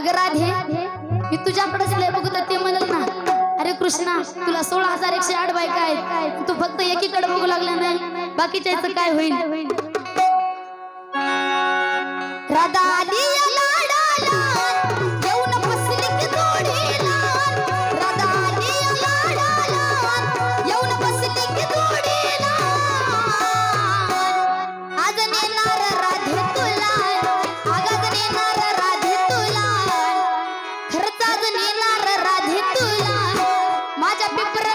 अगं राधे मी तुझ्याकडेच लय बघतो ते म्हणत ना अरे कृष्णा तुला सोळा हजार एकशे आठ बायका आहेत. तू फक्त एकीकडे बघू लागला नाही बाकीच्या काय होईल? राधा आली आज नेणार तुला हो. माझ्या पिपरा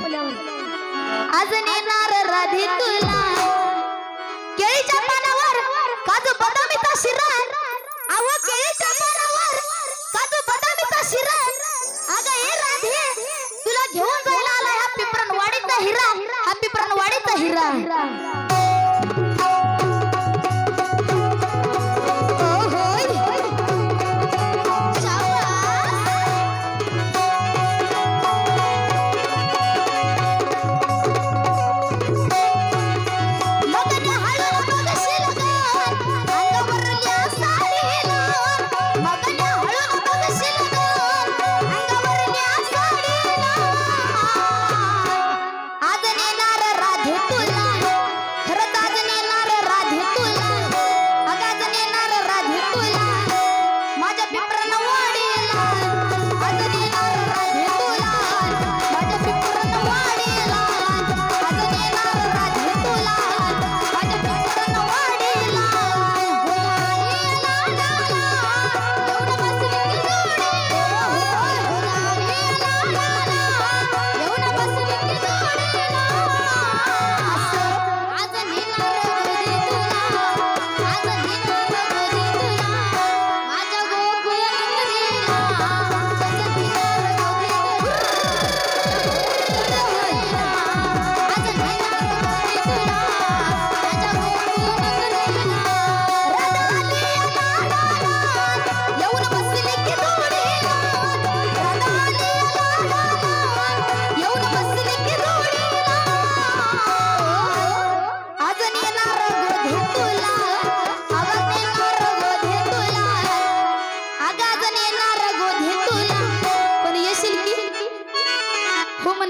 बोल्यावर आज नेणार राधी तुला. केळीच्या पानावर काजू बदामी बदामीचा शिरा. आवो केळीच्या पानावर काजू बदामी बदामीचा शिरा. अग ए राधे तुला घेऊन जायला आला हा पिपरण वाडीचा हिरा. हा पिपरण वाडीचा हिरा.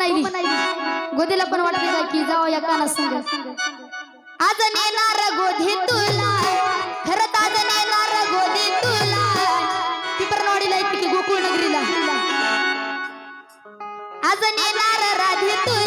आयली गोदीला पण वाटत की जाऊ या काना संग आज नेणार गोधी तुला. खरंच आज नेणार गोधी तुला. ती पण वाडीला येते की गोकुळ नगरीला. आज नेणार राधी तुला.